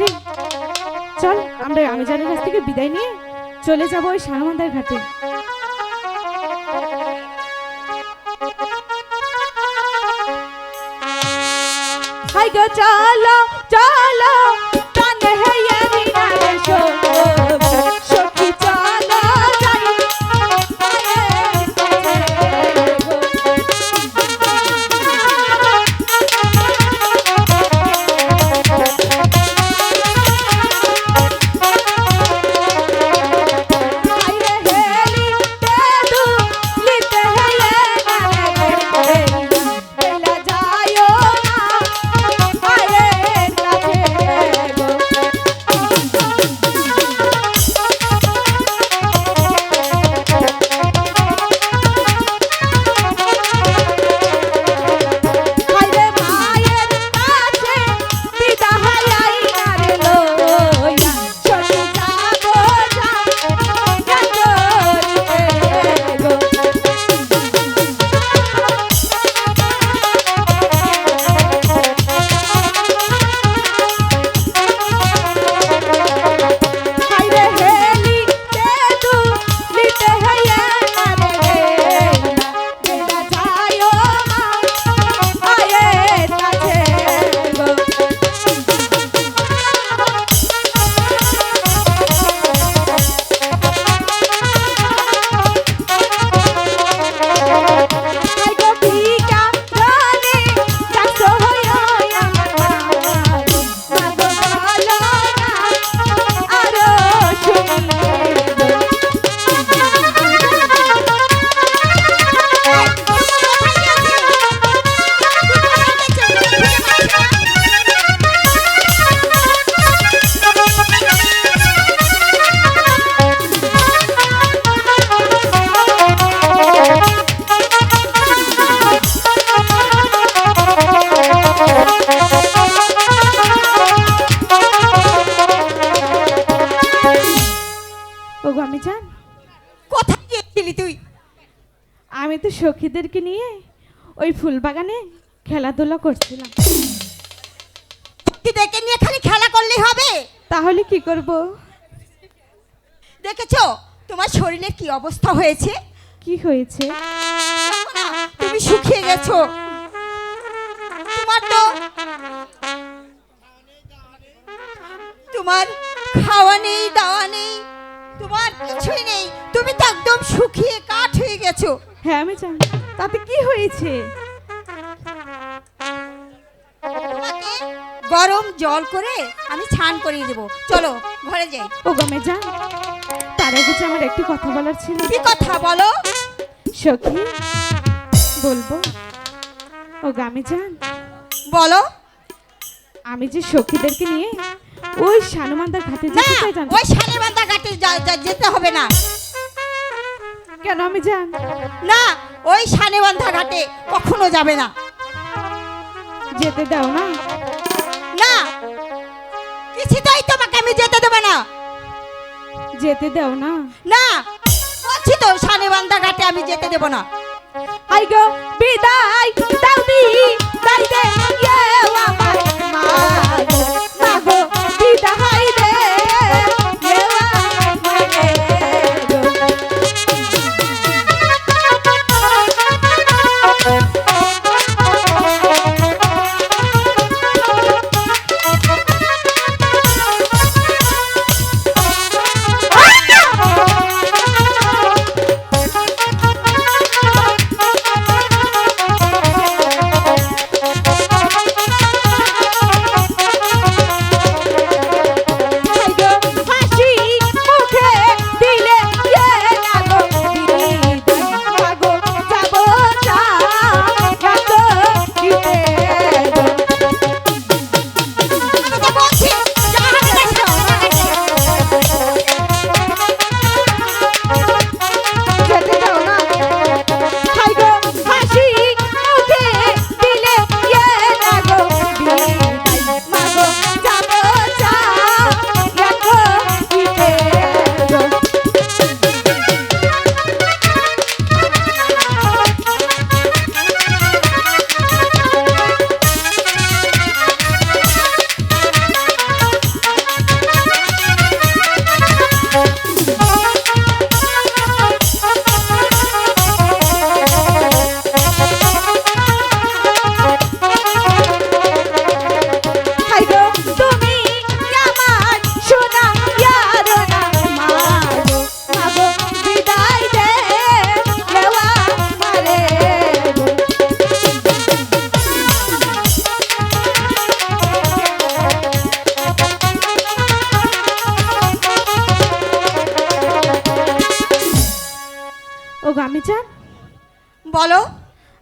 ডাকছে চল, আমরা, আমি জানের কাছ থেকে বিদায় নিয়ে চলে যাব ওই সানমান্দার ঘাটে। চলো চলো। আমি জান। কোথায় গিয়েছিলি তুই? আমি তো সখীদেরকে নিয়ে ওই ফুল বাগানে খেলাধুলা করছিলাম। দেখে নিয়ে খালি খেলা করলেই হবে? তাহলে কি করব? দেখেছ তোমার শরীরের কি অবস্থা হয়েছে? কি হয়েছে? তুমি শুকিয়ে গেছো। তোমার তো তোমার খাওয়া নেই দাওয়া নেই তোমার কিছুই নেই। তুমি তো একদম শুকিয়ে কাঠ হয়ে গেছো। হ্যাঁ আমি জান। তাতে কি হয়েছে? গরম জল করে আমি স্নান করিয়ে দেবো। চলো ঘরে যাই। ওগো আমি জান। তার আগে যে আমার একটু কথা বলার ছিল। কি কথা বলো? সখী বলব? ও আমি জান। বলো। আমি যে সখীদেরকে নিয়ে ওই সানুমান্দার ঘাটে যেতে চাই জান ওই যেতে হবে না। কেন আমি জান না ওই সানে বান্ধা ঘাটে কখনো যাবে না। যেতে দাও না। না কিছুতেই তোমাকে আমি যেতে দেবো না। যেতে দাও না। না বলছি তো সানে বান্ধা ঘাটে আমি যেতে দেবো না। আই গো বিদায় দাও দি দাই দে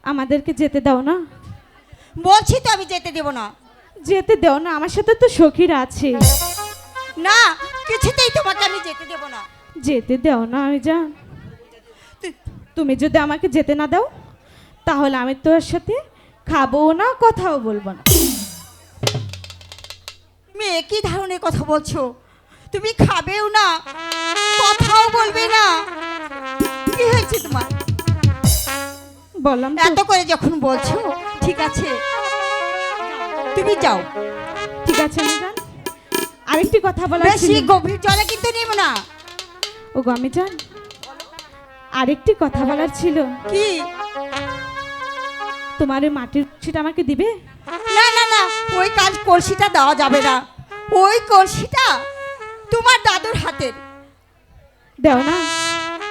আমাদেরকে যেতে দাও না। বলছি তো আমি যেতে দেব না। যেতে দাও না আমার সাথে তো সখীরা আছে। না কিছুতেই তোমাকে আমি যেতে দেব না। যেতে দাও না আমি জান তুমি যদি আমাকে যেতে না দাও তাহলে আমি তোর সাথে খাব না কথাও বলব না। তুমি একই ধরনের কথা বলছো? তুমি খাবেও না কথাও বলবে না। কি হয়েছে তোমার? বললাম এত করে যখন বলছো ঠিক আছে। তুমি যাও। ঠিক আছে আরেকটি কথা বলার বেশি গভীর জলে কিন্তু নেব না। ও গো আমি জান আরেকটি কথা বলার ছিল। কি? তোমার ওই মাটির সেটা আমাকে দিবে? না না না ওই কাজ কলসিটা দেওয়া যাবে না। ওই কলসিটা তোমার দাদুর হাতের। দেও না।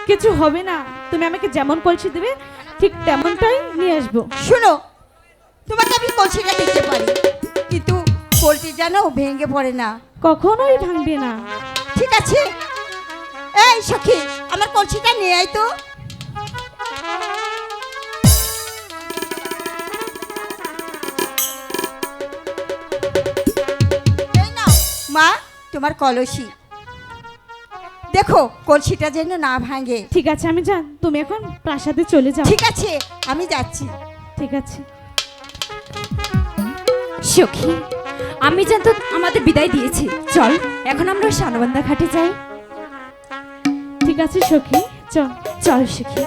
কিছু হবে না। তুমি আমাকে যেমন কলসি দেবে ঠিক তেমনটাই নিয়ে আসব। শোনো তোমাকে আমি কলসিটা দিতে পারি কিন্তু কলসি যেন ভেঙে পড়ে না। কখনোই ভাঙবে না। ঠিক আছে? এই সখী আমার কলসিটা নিয়ে আয় তো। মা তোমার কলসি। দেখো কলসিটা যেন না ভাঙে। ঠিক আছে আমি যান তুমি এখন প্রাসাদে চলে যাও। ঠিক আছে আমি যাচ্ছি। ঠিক আছে। সখী আমি যেন তো আমাদের বিদায় দিয়েছি। চল এখন আমরা সানবান্ধা ঘাটে যাই। ঠিক আছে সখী চল। চল সখী।